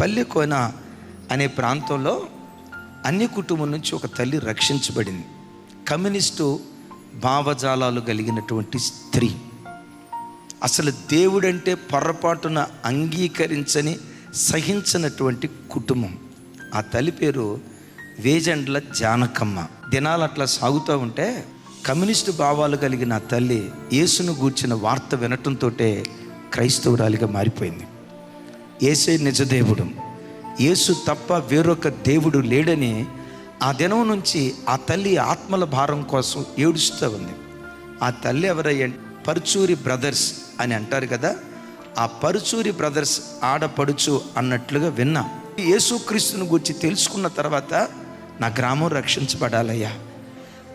పల్లెకోన అనే ప్రాంతంలో అన్ని కుటుంబం నుంచి ఒక తల్లి రక్షించబడింది. కమ్యూనిస్టు భావజాలాలు కలిగినటువంటి స్త్రీ. అసలు దేవుడంటే పొరపాటున అంగీకరించని సహించినటువంటి కుటుంబం. ఆ తల్లి పేరు వేజండ్ల జానకమ్మ. దినాలు అట్లా సాగుతూ ఉంటే కమ్యూనిస్టు భావాలు కలిగిన తల్లి యేసును గూర్చిన వార్త వినటంతో క్రైస్తవురాలిగా మారిపోయింది. ఏసే నిజదేవుడు. యేసు తప్ప వేరొక దేవుడు లేడని ఆ దినం నుంచి ఆ తల్లి ఆత్మల భారం కోసం ఏడుస్తూ ఉంది. ఆ తల్లి ఎవరయ్యంటే పరుచూరి బ్రదర్స్ అని అంటారు కదా ఆ పరుచూరి బ్రదర్స్ ఆడపడుచు అన్నట్లుగా విన్నా. యేసుక్రీస్తుని గురించి తెలుసుకున్న తర్వాత నా గ్రామం రక్షించబడాలయ్యా.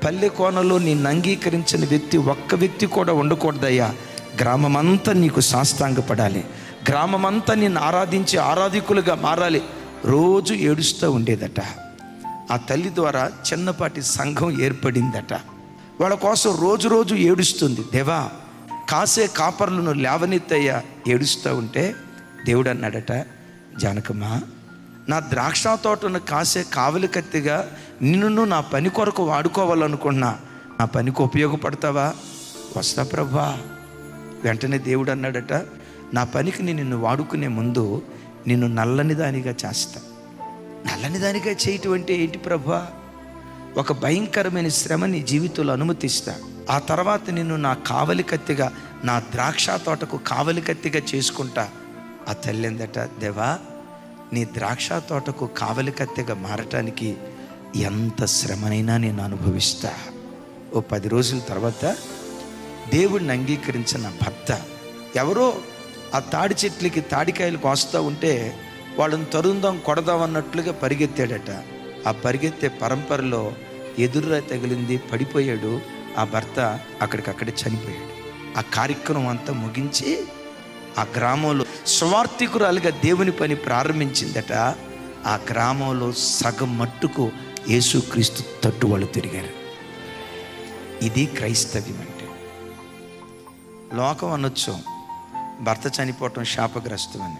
పల్లె కోనలో నేను అంగీకరించిన వ్యక్తి ఒక్క వ్యక్తి కూడా ఉండకూడదయ్యా. గ్రామమంతా నీకు సాష్టాంగపడాలి. గ్రామమంతా నిన్ను ఆరాధించి ఆరాధికులుగా మారాలి. రోజు ఏడుస్తూ ఉండేదట. ఆ తల్లి ద్వారా చిన్నపాటి సంఘం ఏర్పడిందట. వాళ్ళ కోసం రోజు రోజు ఏడుస్తుంది. దేవా కాసే కాపర్లను లేవనెత్తయ్యా ఏడుస్తూ ఉంటే దేవుడు అన్నాడట జానకమ్మ నా ద్రాక్ష తోటను కాసే కావలి కత్తిగా నిన్ను నా పని కొరకు వాడుకోవాలనుకున్నా. నా పనికి ఉపయోగపడతావా? వస్తా ప్రభా వెంటనే దేవుడు అన్నాడట నా పనికి నేను నిన్ను వాడుకునే ముందు నిన్ను నల్లని దానిగా చేస్తా. నల్లని దానిగా చేయటం అంటే ఏంటి ప్రభా? ఒక భయంకరమైన శ్రమ నీ జీవితంలో అనుమతిస్తా. ఆ తర్వాత నిన్ను నా కావలి కత్తిగా నా ద్రాక్ష తోటకు కావలి కత్తిగా చేసుకుంటా. ఆ తల్లిందట దేవా నీ ద్రాక్ష తోటకు కావలి కత్తిగా మారటానికి ఎంత శ్రమనైనా నేను అనుభవిస్తా. ఓ పది రోజుల తర్వాత దేవుడిని అంగీకరించిన భర్త. ఎవరో ఆ తాడి చెట్లకి తాడికాయలు కోస్తూ ఉంటే వాళ్ళని తరుందాం కొడదాం అన్నట్లుగా పరిగెత్తాడట. ఆ పరిగెత్తే పరంపరలో ఎదురురా తగిలింది పడిపోయాడు. ఆ భర్త అక్కడికక్కడే చనిపోయాడు. ఆ కార్యక్రమం అంతా ముగించి ఆ గ్రామంలో స్వార్థికురాలుగా దేవుని పని ప్రారంభించిందట. ఆ గ్రామంలో సగం మట్టుకు యేసుక్రీస్తు తట్టు వాళ్ళు తిరిగారు. ఇది క్రైస్తవ్యం అంటే. లోకం అనొచ్చు. భర్త చనిపోవటం శాపగ్రస్తమని.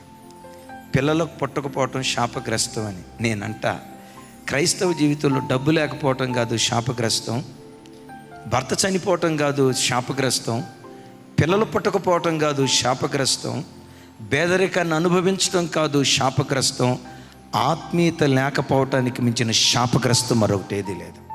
పిల్లలకు పుట్టకపోవటం శాపగ్రస్తమని నేనంట. క్రైస్తవ జీవితంలో డబ్బు లేకపోవటం కాదు శాపగ్రస్తం. భర్త చనిపోవటం కాదు శాపగ్రస్తం. పిల్లలు పుట్టకపోవటం కాదు శాపగ్రస్తం. పేదరికాన్ని అనుభవించడం కాదు శాపగ్రస్తం. ఆత్మీయత లేకపోవటానికి మించిన శాపగ్రస్తం మరొకటి ఏది లేదు.